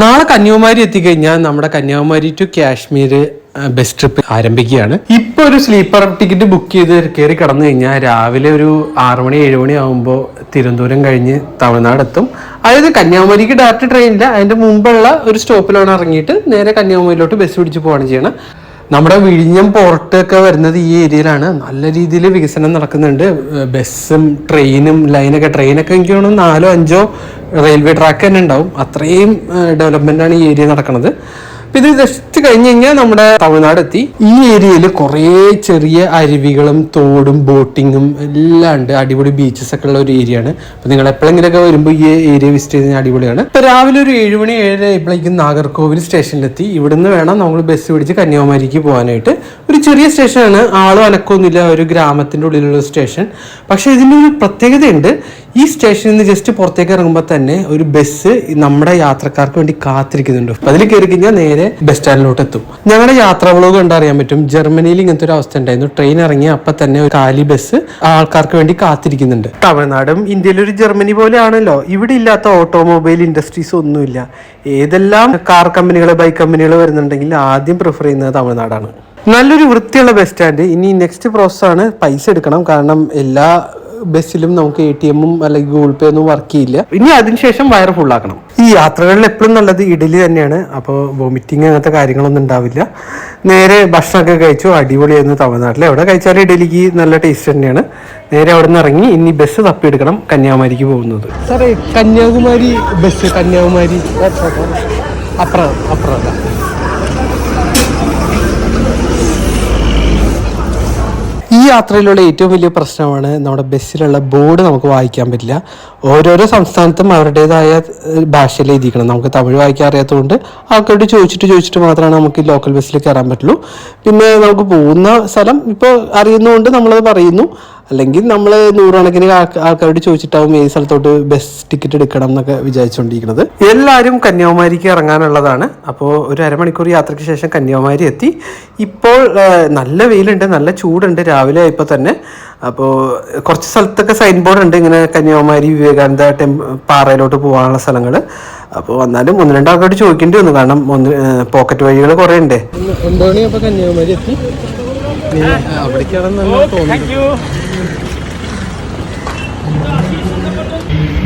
നാളെ കന്യാകുമാരി എത്തിക്കഴിഞ്ഞാൽ നമ്മുടെ Kanyakumari to Kashmir bus trip ആരംഭിക്കുകയാണ്. ഇപ്പൊ ഒരു സ്ലീപ്പർ ടിക്കറ്റ് ബുക്ക് ചെയ്ത് കയറി കടന്നു കഴിഞ്ഞാൽ രാവിലെ ഒരു ആറ് മണി മണി ആകുമ്പോൾ തിരുവനന്തപുരം കഴിഞ്ഞ് തമിഴ്നാട് എത്തും അതായത് കന്യാകുമാരിക്ക് ഡയറക്റ്റ് ട്രെയിനില്ല അതിന്റെ മുമ്പുള്ള ഒരു സ്റ്റോപ്പിലാണ് ഇറങ്ങിയിട്ട് നേരെ കന്യാകുമാരിയിലോട്ട് ബസ് പിടിച്ച് പോവാണ് ചെയ്യണം. നമ്മുടെ വിഴിഞ്ഞം പോർട്ട് ഒക്കെ വരുന്നത് ഈ ഏരിയയിലാണ്. നല്ല രീതിയിൽ വികസനം നടക്കുന്നുണ്ട്. ബസ്സും ട്രെയിനും ലൈനൊക്കെ ട്രെയിനൊക്കെ എനിക്ക് തോന്നുന്നു നാലോ അഞ്ചോ റെയിൽവേ ട്രാക്ക് തന്നെ ഉണ്ടാവും. അത്രയും ആണ് ഈ ഏരിയ നടക്കുന്നത് ഇത് ജസ്റ്റ് കഴിഞ്ഞ് കഴിഞ്ഞാൽ നമ്മുടെ തമിഴ്നാട് എത്തി ഈ ഏരിയയിൽ കുറേ ചെറിയ അരുവികളും തോടും ബോട്ടിങ്ങും എല്ലാം ഉണ്ട്. അടിപൊളി ബീച്ചസ് ഒക്കെ ഉള്ള ഒരു ഏരിയ ആണ് അപ്പൊ നിങ്ങൾ എപ്പോഴെങ്കിലൊക്കെ വരുമ്പോൾ ഈ ഏരിയ വിസിറ്റ് ചെയ്ത് അടിപൊളിയാണ്. ഇപ്പൊ രാവിലെ ഒരു ഏഴ് മണി ഏഴര ആയപ്പോഴേക്കും നാഗർകോവിൽ സ്റ്റേഷനിലെത്തി. ഇവിടുന്ന് വേണം നമ്മൾ ബസ് പിടിച്ച് കന്യാകുമാരിക്ക് പോകാനായിട്ട്. ഒരു ചെറിയ സ്റ്റേഷനാണ്. ആളും അനക്കൊന്നുമില്ല. ഒരു ഗ്രാമത്തിന്റെ ഉള്ളിലുള്ള സ്റ്റേഷൻ. പക്ഷെ ഇതിന്റെ ഒരു പ്രത്യേകതയുണ്ട്. ഈ സ്റ്റേഷനിൽ നിന്ന് ജസ്റ്റ് പുറത്തേക്ക് ഇറങ്ങുമ്പോൾ തന്നെ ഒരു ബസ് നമ്മുടെ യാത്രക്കാർക്ക് വേണ്ടി കാത്തിരിക്കുന്നുണ്ട്. അതിൽ കയറി കഴിഞ്ഞാൽ നേരെ ബസ് സ്റ്റാൻഡിലോട്ട് എത്തും ഞങ്ങളുടെ യാത്രാ വ്ളോഗ് കണ്ടറിയാൻ പറ്റും ജർമ്മനിയിൽ ഇങ്ങനത്തെ ഒരു അവസ്ഥ ഉണ്ടായിരുന്നു. ട്രെയിൻ ഇറങ്ങി അപ്പൊ തന്നെ ഒരു കാലി ബസ് ആൾക്കാർക്ക് വേണ്ടി കാത്തിരിക്കുന്നുണ്ട്. തമിഴ്നാടും ഇന്ത്യയിലെ ഒരു ജർമ്മനി പോലെയാണല്ലോ. ഇവിടെ ഇല്ലാത്ത ഓട്ടോമൊബൈൽ ഇൻഡസ്ട്രീസ് ഒന്നുമില്ല. ഏതെല്ലാം കാർ കമ്പനികൾ ബൈക്ക് കമ്പനികൾ വരുന്നുണ്ടെങ്കിൽ ആദ്യം പ്രിഫർ ചെയ്യുന്നത് തമിഴ്നാടാണ്. നല്ലൊരു വൃത്തിയുള്ള ബസ് സ്റ്റാൻഡ് ഇനി നെക്സ്റ്റ് പ്രോസസ്സാണ് പൈസ എടുക്കണം. കാരണം എല്ലാ ബസ്സിലും നമുക്ക് എ ടി എമ്മും അല്ലെങ്കിൽ ഗൂഗിൾ പേ ഒന്നും വർക്ക് ചെയ്യില്ല. ഇനി അതിനുശേഷം ഫുൾ ആക്കണം. ഈ യാത്രകളിൽ എപ്പോഴും നല്ലത് ഇഡലി തന്നെയാണ്. അപ്പോൾ വോമിറ്റിങ് അങ്ങനത്തെ കാര്യങ്ങളൊന്നും ഉണ്ടാവില്ല. നേരെ ഭക്ഷണമൊക്കെ കഴിച്ചു അടിപൊളിയായിരുന്നു തമിഴ്നാട്ടിൽ എവിടെ കഴിച്ചാലും ഇഡലിക്ക് നല്ല ടേസ്റ്റ് തന്നെയാണ്. നേരെ അവിടെ നിന്ന് ഇറങ്ങി ഇനി ബസ് തപ്പിയെടുക്കണം കന്യാകുമാരിക്ക് പോകുന്നത്. സാറേ കന്യാകുമാരി ബസ് കന്യാകുമാരി. അപ്പുറം അപ്പുറമല്ല യാത്രയിലുള്ള ഏറ്റവും വലിയ പ്രശ്നമാണ് നമ്മുടെ ബസ്സിലുള്ള ബോർഡ് നമുക്ക് വായിക്കാൻ പറ്റില്ല. ഓരോരോ സംസ്ഥാനത്തും അവരുടേതായ ഭാഷയിൽ എഴുതിക്കണം നമുക്ക് തമിഴ് വായിക്കാൻ അറിയാത്തതുകൊണ്ട് ആൾക്കാരോട് ചോദിച്ചിട്ട് ചോദിച്ചിട്ട് മാത്രമാണ് നമുക്ക് ലോക്കൽ ബസ്സിൽ കയറാൻ പറ്റുള്ളൂ. പിന്നെ നമുക്ക് പോകുന്ന സ്ഥലം ഇപ്പോൾ അറിയുന്നതുകൊണ്ട് നമ്മളത് പറയുന്നു. അല്ലെങ്കിൽ നമ്മൾ നൂറുകണക്കിന് ആൾക്ക- ആൾക്കാരോട് ചോദിച്ചിട്ടാവും ഈ സ്ഥലത്തോട്ട് ബസ് ടിക്കറ്റ് എടുക്കണം എന്നൊക്കെ വിചാരിച്ചുകൊണ്ടിരിക്കുന്നത് എല്ലാവരും കന്യാകുമാരിക്ക് ഇറങ്ങാനുള്ളതാണ്. അപ്പോൾ ഒരു അരമണിക്കൂർ യാത്രയ്ക്ക് ശേഷം കന്യാകുമാരി എത്തി. ഇപ്പോൾ നല്ല വെയിലുണ്ട് നല്ല ചൂടുണ്ട് രാവിലെ ഇപ്പോൾ തന്നെ. അപ്പോൾ കുറച്ച് സ്ഥലത്തൊക്കെ സൈൻ ബോർഡ് ഉണ്ട് ഇങ്ങനെ കന്യാകുമാരി വിവേകാനന്ദ ടെം പാറയിലോട്ട് പോകാനുള്ള സ്ഥലങ്ങൾ അപ്പോൾ വന്നാലും ഒന്ന് രണ്ട് ആൾക്കാരോട് ചോദിക്കേണ്ടി വന്നു. കാരണം ഒന്ന് പോക്കറ്റ് വഴികൾ കുറേ ഉണ്ട്. എന്താണ് അപ്പോൾ കന്യാകുമാരി എത്തി? അവിടേക്കാണെന്നാണ് തോന്നുന്നത്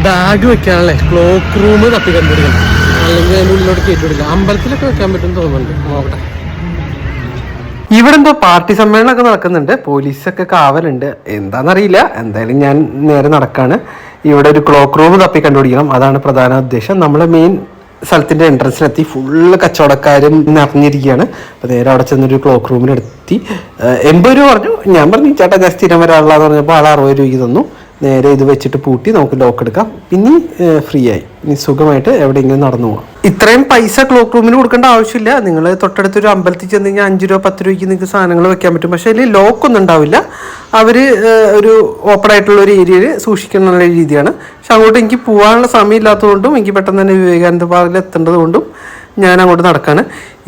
ബാഗ് വെക്കാനല്ലേ ക്ലോക്ക് റൂം തപ്പി കണ്ടുപിടിക്കണം. അല്ലെങ്കിൽ അതിന്റെ ഉള്ളിലോട്ട് കയറ്റിവിടില്ല അമ്പലത്തിലൊക്കെ വെക്കാൻ പറ്റും തോന്നുന്നുണ്ട്. നോക്കട്ടെ ഇവിടെ എന്തോ പാർട്ടി സമ്മേളനമൊക്കെ നടക്കുന്നുണ്ട്. പോലീസൊക്കെ കാവലുണ്ട്. എന്താണെന്നറിയില്ല എന്തായാലും ഞാൻ നേരെ നടക്കാണ്. ഇവിടെ ഒരു ക്ലോക്ക് റൂം തപ്പി കണ്ടുപിടിക്കണം. അതാണ് പ്രധാന ഉദ്ദേശം. നമ്മൾ മെയിൻ സ്ഥലത്തിന്റെ എൻട്രൻസിലെത്തി. ഫുള്ള് കച്ചവടക്കാരും നിറഞ്ഞിരിക്കുകയാണ്. അപ്പോൾ നേരെ അവിടെ ചെന്നൊരു ക്ലോക്ക് റൂമിലെത്തി. എൺപത് രൂപ പറഞ്ഞു. ഞാൻ പറഞ്ഞു ചേട്ടാ ഞാൻ സ്ഥിരം വരാനുള്ളതെന്ന് പറഞ്ഞപ്പോൾ ആൾ അറുപത് രൂപയ്ക്ക് തന്നു. നേരെ ഇത് വെച്ചിട്ട് പൂട്ടി നമുക്ക് ലോക്ക് എടുക്കാം. ഇനി ഫ്രീ ആയി. ഇനി സുഖമായിട്ട് എവിടെയെങ്കിലും നടന്നു പോകാം ഇത്രയും പൈസ ക്ലോക്ക് റൂമിന് കൊടുക്കേണ്ട ആവശ്യമില്ല. നിങ്ങൾ തൊട്ടടുത്ത് ഒരു അമ്പലത്തിൽ ചെന്ന് കഴിഞ്ഞാൽ അഞ്ച് രൂപ പത്ത് രൂപയ്ക്ക് നിങ്ങൾക്ക് സാധനങ്ങൾ വെക്കാൻ പറ്റും. പക്ഷേ അതിൽ ലോക്കൊന്നും ഉണ്ടാവില്ല. അവർ ഒരു ഓപ്പൺ ആയിട്ടുള്ള ഒരു ഏരിയയിൽ സൂക്ഷിക്കുന്ന രീതിയാണ്. പക്ഷെ അങ്ങോട്ട് എനിക്ക് പോകാനുള്ള സമയമില്ലാത്തതുകൊണ്ടും എനിക്ക് പെട്ടെന്ന് തന്നെ വിവേകാനന്ദ പാർക്കിൽ എത്തേണ്ടത് കൊണ്ടും ഞാൻ അങ്ങോട്ട് നടക്കാണ്.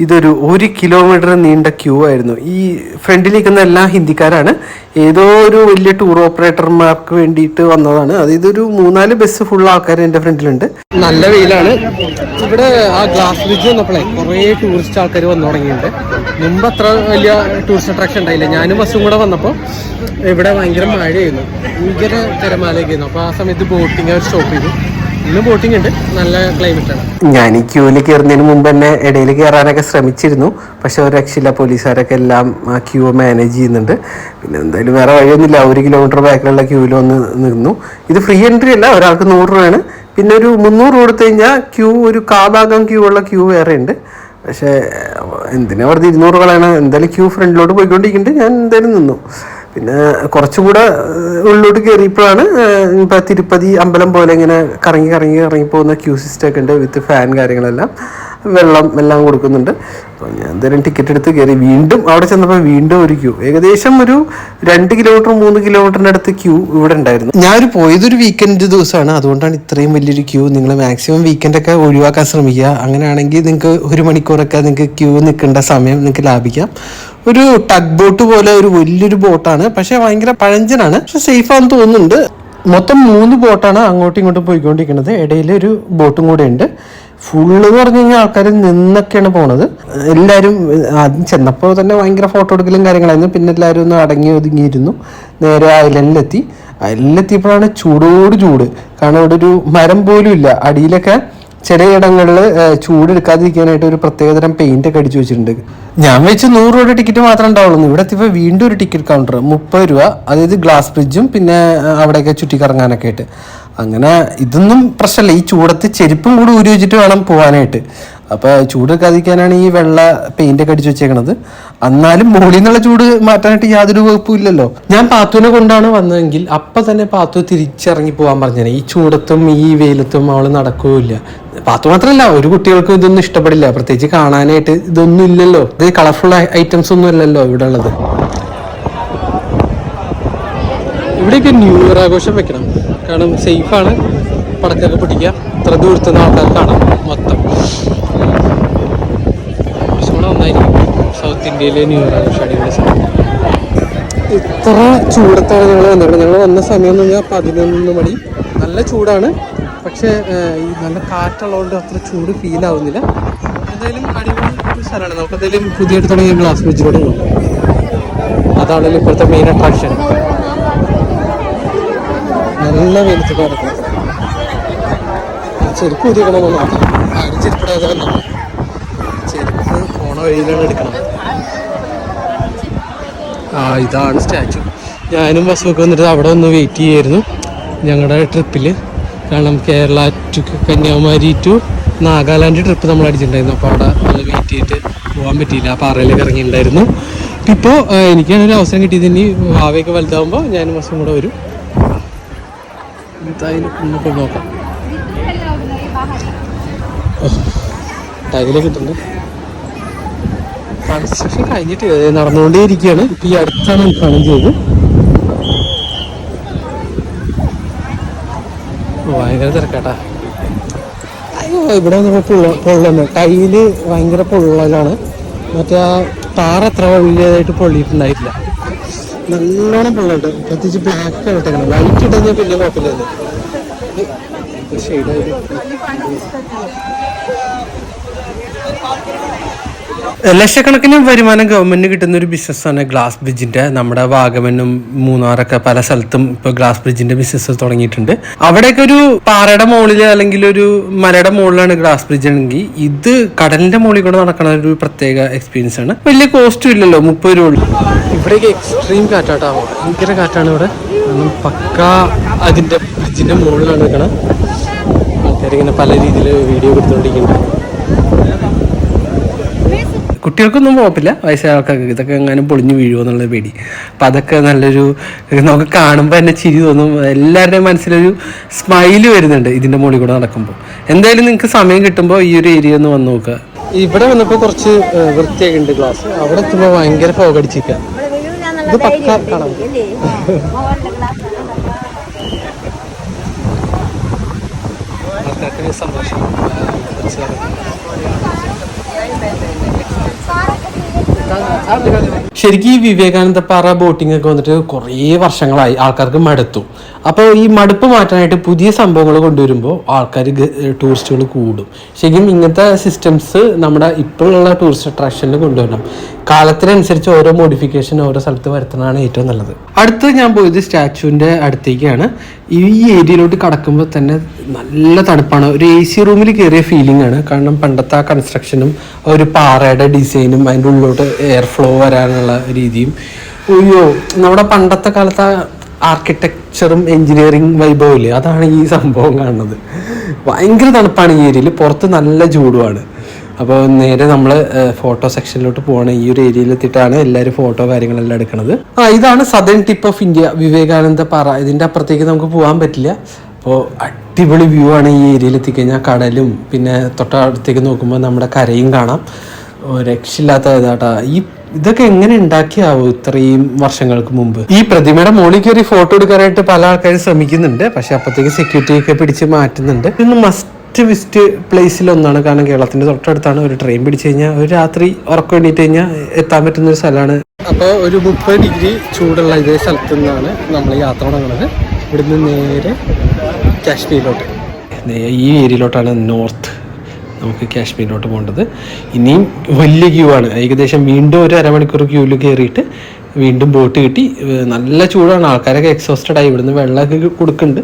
ഇതൊരു ഒരു കിലോമീറ്റർ നീണ്ട ക്യൂ ആയിരുന്നു. ഈ ഫ്രണ്ടിൽ നിൽക്കുന്ന എല്ലാം ഹിന്ദിക്കാരാണ്. ഏതോ ഒരു വലിയ ടൂർ ഓപ്പറേറ്റർമാർക്ക് വേണ്ടിയിട്ട് വന്നതാണ്. അത് ഇതൊരു മൂന്നാൽ ബസ് ഫുൾ ആൾക്കാർ എന്റെ ഫ്രണ്ടിലുണ്ട് നല്ല വെയിലാണ്. ഇവിടെ ആ ഗ്ലാസ് ബ്രിഡ്ജ് വന്നപ്പോഴേ കുറേ ടൂറിസ്റ്റ് ആൾക്കാർ വന്നു തുടങ്ങിയിട്ടുണ്ട്. മുമ്പ് അത്ര വലിയ ടൂറിസ്റ്റ് അട്രാക്ഷൻ ഉണ്ടായില്ല. ഞാനും ബസ്സും കൂടെ വന്നപ്പോൾ ഇവിടെ ഭയങ്കര മഴയായിരുന്നു. ഭയങ്കര തിരമാലയൊക്കെ ആയിരുന്നു. അപ്പോൾ ആ സമയത്ത് ബോട്ടിങ് അവർ സ്റ്റോപ്പ് ചെയ്തു. ഇന്ന് ബോട്ടിംഗ് ഉണ്ട്. നല്ല ക്ലൈമറ്റ് ആണ്. ഞാൻ ഈ ക്യൂവിൽ കയറുന്നതിന് മുമ്പ് തന്നെ ഇടയിൽ കയറാനൊക്കെ ശ്രമിച്ചിരുന്നു. പക്ഷെ ഒരു രക്ഷയില്ല. പോലീസുകാരൊക്കെ എല്ലാം ആ ക്യൂ മാനേജ് ചെയ്യുന്നുണ്ട്. പിന്നെ എന്തായാലും വേറെ വഴിയൊന്നുമില്ല. ഒരു കിലോമീറ്റർ ബാക്കിലുള്ള ക്യൂവിൽ വന്ന് നിന്നു. ഇത് ഫ്രീ എൻട്രി അല്ല. ഒരാൾക്ക് നൂറ് രൂപയാണ്. പിന്നെ ഒരു മുന്നൂറ് കൊടുത്തു കഴിഞ്ഞാൽ ക്യൂ ഒരു കാഭാഗം ക്യൂ ഉള്ള ക്യൂ വേറെ ഉണ്ട്. പക്ഷേ എന്തിനാ വെറുതെ ഇരുന്നൂറ് കളയാണ്? എന്തായാലും ക്യൂ ഫ്രണ്ടിലോട്ട് പോയിക്കൊണ്ടിരിക്കുന്നുണ്ട്. ഞാൻ എന്തായാലും നിന്നു. പിന്നെ കുറച്ചുകൂടെ ഉള്ളിലോട്ട് കയറിയപ്പോഴാണ് ഏഹ്, ഇപ്പൊ തിരുപ്പതി അമ്പലം പോലെ ഇങ്ങനെ കറങ്ങി കറങ്ങി കറങ്ങി പോകുന്ന ക്യൂ സിസ്റ്റം ഒക്കെ ഉണ്ട് വിത്ത് ഫാൻ കാര്യങ്ങളെല്ലാം. വെള്ളം എല്ലാം കൊടുക്കുന്നുണ്ട്. അപ്പോൾ ഞാൻ എന്തായാലും ടിക്കറ്റ് എടുത്ത് കയറി വീണ്ടും അവിടെ ചെന്നപ്പോൾ വീണ്ടും ഒരു ക്യൂ ഏകദേശം ഒരു രണ്ട് കിലോമീറ്റർ മൂന്ന് കിലോമീറ്ററിന്റെ അടുത്ത് ക്യൂ ഇവിടെ ഉണ്ടായിരുന്നു. ഞാനൊരു പോയതൊരു വീക്കെൻഡ് ദിവസമാണ്. അതുകൊണ്ടാണ് ഇത്രയും വലിയൊരു ക്യൂ നിങ്ങൾ മാക്സിമം വീക്കെൻഡൊക്കെ ഒഴിവാക്കാൻ ശ്രമിക്കുക. അങ്ങനെയാണെങ്കിൽ നിങ്ങൾക്ക് ഒരു മണിക്കൂറൊക്കെ നിങ്ങൾക്ക് ക്യൂ നിൽക്കേണ്ട സമയം നിങ്ങൾക്ക് ലാഭിക്കാം. ഒരു ടഗ് ബോട്ട് പോലെ ഒരു വലിയൊരു ബോട്ടാണ് പക്ഷേ ഭയങ്കര പഴഞ്ചനാണ്. പക്ഷെ സേഫ് ആണെന്ന് തോന്നുന്നുണ്ട്. മൊത്തം മൂന്ന് ബോട്ടാണ് അങ്ങോട്ടും ഇങ്ങോട്ടും പോയിക്കൊണ്ടിരിക്കുന്നത്. ഇടയിൽ ഒരു ബോട്ടും കൂടെ ഉണ്ട്. ഫുള്ള് എന്ന് പറഞ്ഞു കഴിഞ്ഞാൽ ആൾക്കാർ നിന്നൊക്കെയാണ് പോണത്. എല്ലാവരും ആദ്യം ചെന്നപ്പോൾ തന്നെ ഭയങ്കര ഫോട്ടോ എടുക്കലും കാര്യങ്ങളായിരുന്നു. പിന്നെ എല്ലാവരും ഒന്ന് അടങ്ങി ഒതുങ്ങിയിരുന്നു. നേരെ ഐലൻഡിലെത്തി ഐലൻഡിലെത്തിയപ്പോഴാണ് ചൂടോട് ചൂട്. കാരണം ഇവിടെ ഒരു മരം പോലും ഇല്ല. അടിയിലൊക്കെ ചിലയിടങ്ങളിൽ ചൂട് എടുക്കാതിരിക്കാനായിട്ട് ഒരു പ്രത്യേകതരം പെയിന്റ് ഒക്കെ അടിച്ചു വെച്ചിട്ടുണ്ട്. ഞാൻ വെച്ച് നൂറ് രൂപയുടെ ടിക്കറ്റ് മാത്രമേ ഉണ്ടാവുള്ളൂ. ഇവിടെ എത്തിയപ്പോൾ വീണ്ടും ഒരു ടിക്കറ്റ് കൗണ്ടർ മുപ്പത് രൂപ. അതായത് ഗ്ലാസ് ബ്രിഡ്ജും പിന്നെ അവിടെയൊക്കെ ചുറ്റിക്കറങ്ങാനൊക്കെ ആയിട്ട്. അങ്ങനെ ഇതൊന്നും പ്രശ്നമല്ല ഈ ചൂടത്ത് ചെരുപ്പും കൂടി ഊരി വെച്ചിട്ട് വേണം പോകാനായിട്ട് അപ്പോൾ ചൂട് കാതിക്കാനാണ് ഈ വെള്ള പെയിന്റ് ഒക്കെ അടിച്ചു വെച്ചേക്കണത്. എന്നാലും മുകളിൽ നിന്നുള്ള ചൂട് മാറ്റാനായിട്ട് യാതൊരു വകുപ്പും ഇല്ലല്ലോ. ഞാൻ പാത്തുവിനെ കൊണ്ടാണ് വന്നതെങ്കിൽ അപ്പം തന്നെ പാത്തു തിരിച്ചിറങ്ങി പോകാൻ പറഞ്ഞേ ഈ ചൂടത്തും ഈ വെയിലത്തും അവൾ നടക്കുകയില്ല. പാത്തു മാത്രമല്ല ഒരു കുട്ടികൾക്കും ഇതൊന്നും ഇഷ്ടപ്പെടില്ല. പ്രത്യേകിച്ച് കാണാനായിട്ട് ഇതൊന്നും ഇല്ലല്ലോ. ഇത് കളർഫുൾ ഐറ്റംസ് ഒന്നും ഇല്ലല്ലോ ഇവിടെ ഉള്ളത്. ഇവിടെയൊക്കെ ന്യൂ ഇയർ ആഘോഷം വെക്കണം. കാരണം സേഫാണ്. പടക്കൊക്കെ പിടിക്കുക. ഇത്ര ദൂരത്തുനിന്ന് ആൾക്കാർ കാണാം മൊത്തം. കുറച്ചുകൂടെ നന്നായിരിക്കും. സൗത്ത് ഇന്ത്യയിലെ ന്യൂ ഇയർ ആഘോഷം അടിപൊളി സമയം ഇത്ര ചൂടത്താണ് ഞങ്ങൾ വന്നിരുന്നത്. ഞങ്ങൾ വന്ന സമയം എന്ന് പറഞ്ഞാൽ പതിനൊന്ന് മണി. നല്ല ചൂടാണ്. പക്ഷേ ഈ നല്ല കാറ്റുള്ളതുകൊണ്ട് അത്ര ചൂട് ഫീൽ ആവുന്നില്ല. എന്തായാലും അടിപൊളി സ്ഥലമാണ്. നമുക്ക് എന്തായാലും പുതിയ തുടങ്ങിയ ഗ്ലാസ് ബ്രിഡ്ജിലൂടെ പോകും അതാണല്ലോ ഇപ്പോഴത്തെ മെയിൻ അട്രാക്ഷൻ നല്ല വെയിലത്ത് കിടക്കണം. ചെരുപ്പ് ഊതിക്കണം ആരും ചെരുപ്പിടാതെ ചെരുപ്പ് പോണ വഴിയിലാണ് എടുക്കണം ആ ഇതാണ് സ്റ്റാച്ചു. ഞാനും ബസ്സൊക്കെ വന്നിട്ട് അവിടെ ഒന്ന് വെയിറ്റ് ചെയ്യായിരുന്നു. ഞങ്ങളുടെ ട്രിപ്പിൽ കാരണം Kerala to Kanyakumari to Nagaland trip നമ്മൾ അടിച്ചിട്ടുണ്ടായിരുന്നു. അപ്പോൾ അവിടെ നമ്മൾ വെയിറ്റ് ചെയ്തിട്ട് പോകാൻ പറ്റിയില്ല. പാറയിലേക്ക് ഇറങ്ങിയിട്ടുണ്ടായിരുന്നു. ഇപ്പോൾ എനിക്കാണ് ഒരു അവസരം കിട്ടിയത് ഇനി ഭാവിയൊക്കെ വലുതാവുമ്പോൾ ഞാനും ബസ്സും കൂടെ വരും. എന്തായാലും നോക്കാം. ടൈൽ കൺസ്ട്രക്ഷൻ കഴിഞ്ഞിട്ട് നടന്നുകൊണ്ടേ ഇരിക്കുകയാണ് ഇപ്പൊ ഈ അടുത്താണ് ഉദ്ഘാടനം ചെയ്തത്. ഓ, ഭയങ്കര തിരക്കാട്ടാ. അയ്യോ ഇവിടെ വന്നപ്പോ പൊള്ള പൊള്ളുന്നു ടൈൽ ഭയങ്കര പൊള്ളലാണ്. മറ്റേ ആ താറ അത്ര വലിയതായിട്ട് പൊള്ളിയിട്ടുണ്ടായിട്ടില്ല. നല്ലോണം പൊള്ളുണ്ട് പ്രത്യേകിച്ച് ബ്ലാക്ക് ആണ് ഇട്ടേക്കണം വൈറ്റ് ഇടുന്ന പിന്നെ കുഴപ്പമില്ല. ലക്ഷക്കണക്കിന് വരുമാനം ഗവൺമെന്റിന് കിട്ടുന്ന ഒരു ബിസിനസ് ആണ് ഗ്ലാസ് ബ്രിഡ്ജിന്റെ നമ്മുടെ വാഗമനും മൂന്നാറൊക്കെ പല സ്ഥലത്തും ഇപ്പൊ ഗ്ലാസ് ബ്രിഡ്ജിന്റെ ബിസിനസ് തുടങ്ങിയിട്ടുണ്ട്. അവിടെയൊക്കെ ഒരു പാറയുടെ മുകളിൽ അല്ലെങ്കിൽ ഒരു മലയുടെ മുകളിലാണ് ഗ്ലാസ് ബ്രിഡ്ജ് ആണെങ്കിൽ ഇത് കടലിന്റെ മുകളിൽ കൂടെ നടക്കുന്ന ഒരു പ്രത്യേക എക്സ്പീരിയൻസ് ആണ്. വലിയ കോസ്റ്റും ഇല്ലല്ലോ മുപ്പത് രൂപ ഉള്ളൂ. ഇവിടെയൊക്കെ എക്സ്ട്രീം കാറ്റാട്ടോ. ഭയങ്കര കാറ്റാണ് ഇവിടെ. പക്ക അതിന്റെ ബ്രിഡ്ജിന്റെ മുകളിലാണ് നിൽക്കണം ആൾക്കാരിങ്ങനെ പല രീതിയിൽ വീഡിയോ എടുത്തുകൊണ്ടിരിക്കുന്നുണ്ട് കുട്ടികൾക്കൊന്നും കുഴപ്പമില്ല. വയസ്സായ ആൾക്കാർക്ക് ഇതൊക്കെ എങ്ങാനും പൊളിഞ്ഞു വീഴുമോ എന്നുള്ള പേടി. അപ്പം അതൊക്കെ നല്ലൊരു നമുക്ക് കാണുമ്പോൾ തന്നെ ചിരി തോന്നും. എല്ലാവരുടെയും മനസ്സിലൊരു സ്മൈൽ വരുന്നുണ്ട് ഇതിന്റെ മുകളിൽ കൂടെ നടക്കുമ്പോൾ എന്തായാലും നിങ്ങൾക്ക് സമയം കിട്ടുമ്പോൾ ഈ ഒരു ഏരിയ ഒന്ന് വന്ന് നോക്കുക. ഇവിടെ വന്നപ്പോൾ കുറച്ച് വൃത്തിയൊക്കെ ഉണ്ട് ക്ലാസ് അവിടെ എത്തുമ്പോൾ ഭയങ്കര ഫോഗടിച്ചിരിക്കുക ഇത് പക്ക കാണാം ആൾക്കാർക്ക് സന്തോഷം. ശരിക്കും ഈ വിവേകാനന്ദ പാറ ബോട്ടിംഗ് ഒക്കെ വന്നിട്ട് കുറേ വർഷങ്ങളായി ആൾക്കാർക്ക് മടുത്തു. അപ്പോൾ ഈ മടുപ്പ് മാറ്റാനായിട്ട് പുതിയ സംഭവങ്ങൾ കൊണ്ടുവരുമ്പോൾ ആൾക്കാർ ടൂറിസ്റ്റുകൾ കൂടും. ശരിക്കും ഇങ്ങനത്തെ സിസ്റ്റംസ് നമ്മുടെ ഇപ്പോഴുള്ള ടൂറിസ്റ്റ് അട്രാക്ഷനിൽ കൊണ്ടുവരണം. കാലത്തിനനുസരിച്ച് ഓരോ മോഡിഫിക്കേഷൻ ഓരോ സ്ഥലത്ത് വരുത്തുന്നതാണ് ഏറ്റവും നല്ലത്. അടുത്ത് ഞാൻ പോയത് സ്റ്റാച്ചുവിന്റെ അടുത്തേക്കാണ്. ഈ ഏരിയയിലോട്ട് കടക്കുമ്പോൾ തന്നെ നല്ല തണുപ്പാണ്. ഒരു എ സി റൂമിൽ കയറിയ ഫീലിംഗ് ആണ്. കാരണം പണ്ടത്തെ ആ കൺസ്ട്രക്ഷനും ഒരു പാറയുടെ ഡിസൈനും അതിന്റെ ഉള്ളിലോട്ട് എയർ ഫ്ലോ വരാനുള്ള രീതിയും. അയ്യോ നമ്മുടെ പണ്ടത്തെ കാലത്തെ ആർക്കിടെക്ചറും എൻജിനീയറിംഗ് വൈഭവം ഇല്ലേ അതാണ് ഈ സംഭവം കാണുന്നത്. ഭയങ്കര തണുപ്പാണ് ഈ ഏരിയയിൽ. പുറത്ത് നല്ല ചൂടുമാണ്. അപ്പോൾ നേരെ നമ്മൾ ഫോട്ടോ സെക്ഷനിലോട്ട് പോകണം ഈ ഒരു ഏരിയയിൽ എത്തിയിട്ടാണ് എല്ലാവരും ഫോട്ടോ കാര്യങ്ങളെല്ലാം എടുക്കുന്നത് ആ ഇതാണ് southern tip of India Vivekananda പാറ. ഇതിന്റെ അപ്പുറത്തേക്ക് നമുക്ക് പോകാൻ പറ്റില്ല. അപ്പോൾ അടിപൊളി വ്യൂ ആണ് ഈ ഏരിയയിൽ എത്തിക്കഴിഞ്ഞാൽ കടലും പിന്നെ തൊട്ടടുത്തേക്ക് നോക്കുമ്പോൾ നമ്മുടെ കരയും കാണാം. രക്ഷയില്ലാത്ത ഇതാട്ടാ. ഈ ഇതൊക്കെ എങ്ങനെ ഉണ്ടാക്കിയാവും ഇത്രയും വർഷങ്ങൾക്ക് മുമ്പ്? ഈ പ്രതിമയുടെ മുകളിൽ കയറി ഫോട്ടോ എടുക്കാനായിട്ട് പല ആൾക്കാരും ശ്രമിക്കുന്നുണ്ട്. പക്ഷെ അപ്പത്തേക്ക് സെക്യൂരിറ്റി ഒക്കെ പിടിച്ച് മാറ്റുന്നുണ്ട്. ഇന്ന് മസ്റ്റ് വിസിറ്റ് പ്ലേസിൽ ഒന്നാണ്. കാരണം കേരളത്തിന്റെ തൊട്ടടുത്താണ്. ഒരു ട്രെയിൻ പിടിച്ചു കഴിഞ്ഞാൽ ഒരു രാത്രി ഉറക്കം എണീറ്റ് കഴിഞ്ഞാൽ എത്താൻ പറ്റുന്ന ഒരു സ്ഥലമാണ്. അപ്പോൾ ഒരു മുപ്പത് ഡിഗ്രി ചൂടുള്ള ഇതേ സ്ഥലത്തു നിന്നാണ് നമ്മൾ യാത്ര തുടങ്ങുന്നത്. ഇവിടുന്ന് നേരെ കാശ്മീരിലോട്ട്. ഈ ഏരിയയിലോട്ടാണ് നോർത്ത് നമുക്ക് കാശ്മീരിലോട്ട് പോകേണ്ടത്. ഇനിയും വലിയ ക്യൂ ആണ്. ഏകദേശം വീണ്ടും ഒരു അരമണിക്കൂർ ക്യൂവിൽ കയറിയിട്ട് വീണ്ടും ബോട്ട് കിട്ടി. നല്ല ചൂടാണ്. ആൾക്കാരൊക്കെ എക്സോസ്റ്റഡ് ആയി. ഇവിടുന്ന് വെള്ളമൊക്കെ കൊടുക്കുന്നുണ്ട്.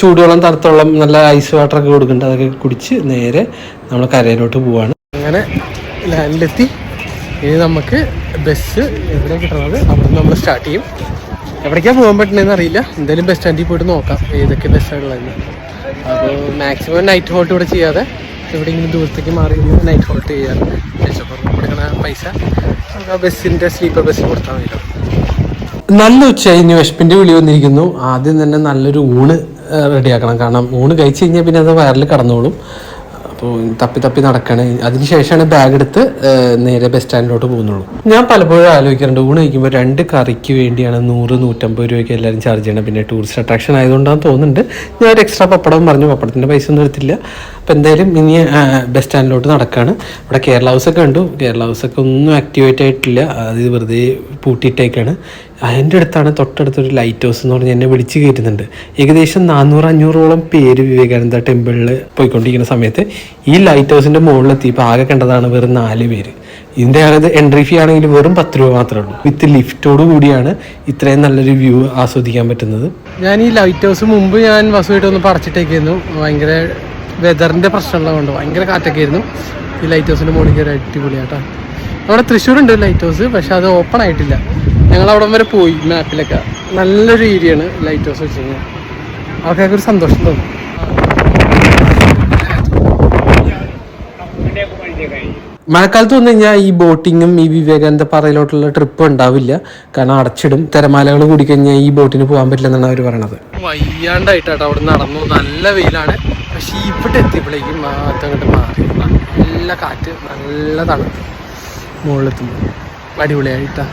ചൂടുവെള്ളം തണുത്തോളം നല്ല ഐസ് വാട്ടറൊക്കെ കൊടുക്കുന്നുണ്ട്. അതൊക്കെ കുടിച്ച് നേരെ നമ്മൾ കരയിലോട്ട് പോവാണ്. അങ്ങനെ ലാൻഡിലെത്തി ഇനി നമുക്ക് ബസ് എവിടെ കിട്ടണത്? അവിടെ നമ്മൾ സ്റ്റാർട്ട് ചെയ്യും. എവിടേക്കാണ് പോകാൻ പറ്റണതെന്ന് അറിയില്ല. എന്തായാലും ബസ് സ്റ്റാൻഡിൽ പോയിട്ട് നോക്കാം. ഏതൊക്കെ ബസ്സാണുള്ളതെന്ന് അപ്പോൾ മാക്സിമം നൈറ്റ് ഹോട്ട് ഇവിടെ ചെയ്യാതെ എവിടെയെങ്കിലും ദൂരത്തേക്ക് മാറി നൈറ്റ് ഹോൾട്ട് ചെയ്യാറുണ്ട് കൊടുക്കണ പൈസ നമുക്ക് ആ ബസ്സിന്റെ സ്ലീപ്പർ ബസ്സിൽ കൊടുത്താൽ മതിയല്ലോ. നല്ല ഉച്ച കഴിഞ്ഞു വിശപ്പിന്റെ വിളി വന്നിരിക്കുന്നു. ആദ്യം തന്നെ നല്ലൊരു ഊണ് റെഡിയാക്കണം. കാരണം ഊണ് കഴിച്ച് കഴിഞ്ഞാൽ പിന്നെ അത് വയറിൽ കടന്നോളും. അപ്പോൾ തപ്പി തപ്പി നടക്കണേ. അതിനുശേഷമാണ് ബാഗ് എടുത്ത് നേരെ ബസ് സ്റ്റാൻഡിലോട്ട് പോകുന്നുള്ളൂ. ഞാൻ പലപ്പോഴും ആലോചിക്കാറുണ്ട് ഊണ് കഴിക്കുമ്പോൾ രണ്ട് കറിക്ക് വേണ്ടിയാണ് നൂറ് നൂറ്റമ്പത് രൂപയ്ക്ക് എല്ലാവരും ചാർജ് ചെയ്യണം പിന്നെ ടൂറിസ്റ്റ് അട്രാക്ഷൻ ആയതുകൊണ്ടാണ് തോന്നുന്നുണ്ട്. ഞാൻ ഒരു എക്സ്ട്രാ പപ്പടം പറഞ്ഞു പപ്പടത്തിന്റെ പൈസ ഒന്നും എടുത്തില്ല. അപ്പോൾ എന്തായാലും ഇനി ബസ് സ്റ്റാൻഡിലോട്ട് നടക്കുകയാണ് ഇവിടെ കേരള ഹൗസൊക്കെ കണ്ടു. കേരള ഹൗസൊക്കെ ഒന്നും ആക്ടിവേറ്റ് ആയിട്ടില്ല. അത് വെറുതെ പൂട്ടിയിട്ടേക്കാണ്. അതിന്റെ അടുത്താണ് തൊട്ടടുത്തൊരു ലൈറ്റ് ഹൗസ് എന്ന് പറഞ്ഞ് എന്നെ വിളിച്ച് കയറ്റുന്നുണ്ട്. ഏകദേശം നാനൂറ് അഞ്ഞൂറോളം പേര് വിവേകാനന്ദ ടെമ്പിളിൽ പോയിക്കൊണ്ടിരിക്കുന്ന സമയത്ത് ഈ ലൈറ്റ് ഹൗസിന്റെ മുകളിലെത്തിയപ്പോൾ ആകെ കണ്ടതാണ് വെറും നാല് പേര്. ഇതിന്റെ അകത്ത് എൻട്രി ഫീ ആണെങ്കിൽ വെറും പത്ത് രൂപ മാത്രമേ ഉള്ളൂ. വിത്ത് ലിഫ്റ്റോട് കൂടിയാണ് ഇത്രയും നല്ലൊരു വ്യൂ ആസ്വദിക്കാൻ പറ്റുന്നത്. ഞാൻ ഈ ലൈറ്റ് ഹൗസ് മുമ്പ് ഞാൻ വസുവായിട്ട് ഒന്ന് പറിച്ചിട്ടേക്കായിരുന്നു. ഭയങ്കര വെതറിന്റെ പ്രശ്നമുള്ളതുകൊണ്ട് ഭയങ്കര കാറ്റൊക്കെ ആയിരുന്നു ഈ ലൈറ്റ് ഹൗസിന്റെ മുകളിൽ കയറി അടിപൊളിയാട്ടോ. അവിടെ തൃശ്ശൂരുണ്ട് ലൈറ്റ് ഹൗസ് പക്ഷെ അത് ഓപ്പൺ ആയിട്ടില്ല. ഞങ്ങൾ അവിടെ വരെ പോയി മാപ്പിലൊക്കെ നല്ലൊരു ഏരിയയാണ് ലൈറ്റ് ഹൗസ് വെച്ച് കഴിഞ്ഞാൽ ആൾക്കാർക്ക് ഒരു സന്തോഷം തോന്നും. മഴക്കാലത്ത് വന്നു കഴിഞ്ഞാൽ ഈ ബോട്ടിങ്ങും ഈ വിവേകാനന്ദ പാറയിലോട്ടുള്ള ട്രിപ്പ് ഉണ്ടാവില്ല. കാരണം അടച്ചിടും തിരമാലകൾ കൂടി കഴിഞ്ഞാൽ ഈ ബോട്ടിന് പോകാൻ പറ്റില്ലെന്നാണ് അവർ പറയണത്. വയ്യാണ്ടായിട്ടാട്ടോ അവിടെ നടന്നു. നല്ല വെയിലാണ്. പക്ഷെ ഇവിടെ എത്തിയപ്പോഴേക്കും മാറ്റങ്ങോട്ട് മാറി. നല്ല കാറ്റ് നല്ല തണുപ്പ്. മുകളിലെത്തുമ്പോൾ അടിപൊളിയായിട്ടാ.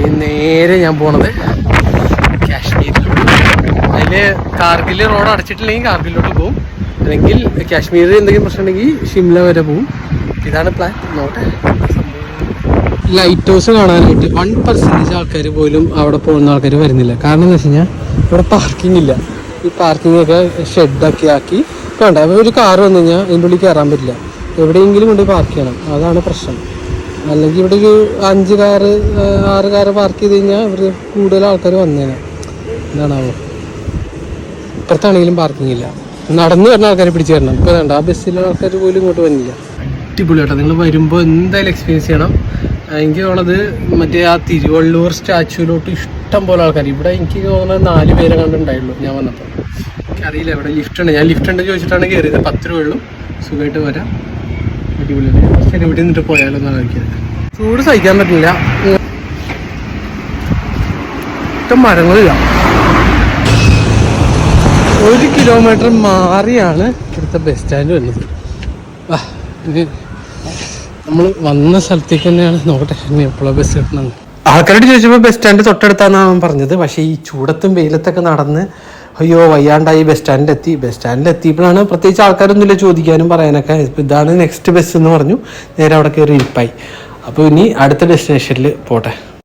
ഇനി നേരെ ഞാൻ പോണത് കാശ്മീരിലോട്ട് അതിൽ കാർഗിൽ റോഡ് അടച്ചിട്ടില്ലെങ്കിൽ കാർഗിലോട്ട് പോകും അല്ലെങ്കിൽ കാശ്മീരിൽ എന്തെങ്കിലും പ്രശ്നം ഉണ്ടെങ്കിൽ ഷിംല വരെ പോകും ഇതാണ് പ്ലാൻ നോട്ടെ ലൈറ്റ് ഹൗസ് കാണാനായിട്ട് വൺ പെർസെന്റേജ് ആൾക്കാർ പോലും അവിടെ പോകുന്ന ആൾക്കാർ വരുന്നില്ല. കാരണം എന്ന് വെച്ച് കഴിഞ്ഞാൽ ഇവിടെ പാർക്കിംഗ് ഇല്ല. ഈ പാർക്കിംഗ് ഒക്കെ ഷെഡൊക്കെ ആക്കി വേണ്ട. ഒരു കാർ വന്നു കഴിഞ്ഞാൽ അതിന്റെ ഉള്ളിൽ കയറാൻ പറ്റില്ല. എവിടെയെങ്കിലും കൊണ്ട് പാർക്ക് ചെയ്യണം. അതാണ് പ്രശ്നം. അല്ലെങ്കിൽ ഇവിടെ ഒരു അഞ്ച് കാറ് ആറ് കാറ് പാർക്ക് ചെയ്ത് കഴിഞ്ഞാൽ ഇവർ കൂടുതൽ ആൾക്കാർ വന്നേനെ. എന്താണാവോ ഇപ്പുറത്താണെങ്കിലും പാർക്കിംഗ് ഇല്ല. നടന്നു വരുന്ന ആൾക്കാരെ പിടിച്ചു തരണം ഇപ്പോൾ വേണ്ട ആ ബസ്സിലുള്ള ആൾക്കാർ പോലും ഇങ്ങോട്ട് വന്നില്ല. അടിപൊളി കേട്ടോ നിങ്ങൾ വരുമ്പോൾ എന്തായാലും എക്സ്പീരിയൻസ് ചെയ്യണം. എനിക്ക് തോന്നുന്നത് മറ്റേ ആ തിരുവള്ളൂർ സ്റ്റാച്ചുവിലോട്ട് ഇഷ്ടം പോലെ ആൾക്കാർ ഇവിടെ എനിക്ക് തോന്നുന്നത് നാല് പേരെ കണ്ടുണ്ടായുള്ളൂ ഞാൻ വന്നപ്പോൾ എനിക്കറിയില്ല ഇവിടെ ലിഫ്റ്റ് ഉണ്ട്. ഞാൻ ലിഫ്റ്റ് ഉണ്ട് ചോദിച്ചിട്ടാണ് കയറിയത് പത്ത് രൂപ ഉള്ളൂ. സുഖമായിട്ട് വരാം. ശരി ഇവിടെ നിന്നിട്ട് പോയാലോ എന്നാണ് കഴിക്കുന്നത് ചൂട് സഹിക്കാൻ പറ്റില്ല. ഇഷ്ടം മരങ്ങളില്ല. ഒരു കിലോമീറ്റർ മാറിയാണ് ഇവിടുത്തെ ബസ് സ്റ്റാൻഡ് വരുന്നത്. നമ്മൾ വന്ന സ്ഥലത്തേക്ക് തന്നെയാണ് നോക്കട്ടെ. ഇനി എപ്പോഴാണ് ബസ് കിട്ടണമെന്ന് ആൾക്കാരോട് ചോദിച്ചപ്പോൾ ബസ് സ്റ്റാൻഡ് തൊട്ടടുത്താന്നാണ് പറഞ്ഞത്. പക്ഷേ ഈ ചൂടത്തും വെയിലത്തൊക്കെ നടന്ന് അയ്യോ വയ്യാണ്ടായി ബസ് സ്റ്റാൻഡിലെത്തി ബസ് സ്റ്റാൻഡിലെത്തിയപ്പോഴാണ് പ്രത്യേകിച്ച് ആൾക്കാരൊന്നുമില്ല ചോദിക്കാനും പറയാനൊക്കെ. ഇപ്പം ഇതാണ് നെക്സ്റ്റ് ബസ് എന്ന് പറഞ്ഞു. നേരെ അവിടെ കയറി ഇരിപ്പായി. അപ്പോൾ ഇനി അടുത്ത ഡെസ്റ്റിനേഷനിൽ പോട്ടെ.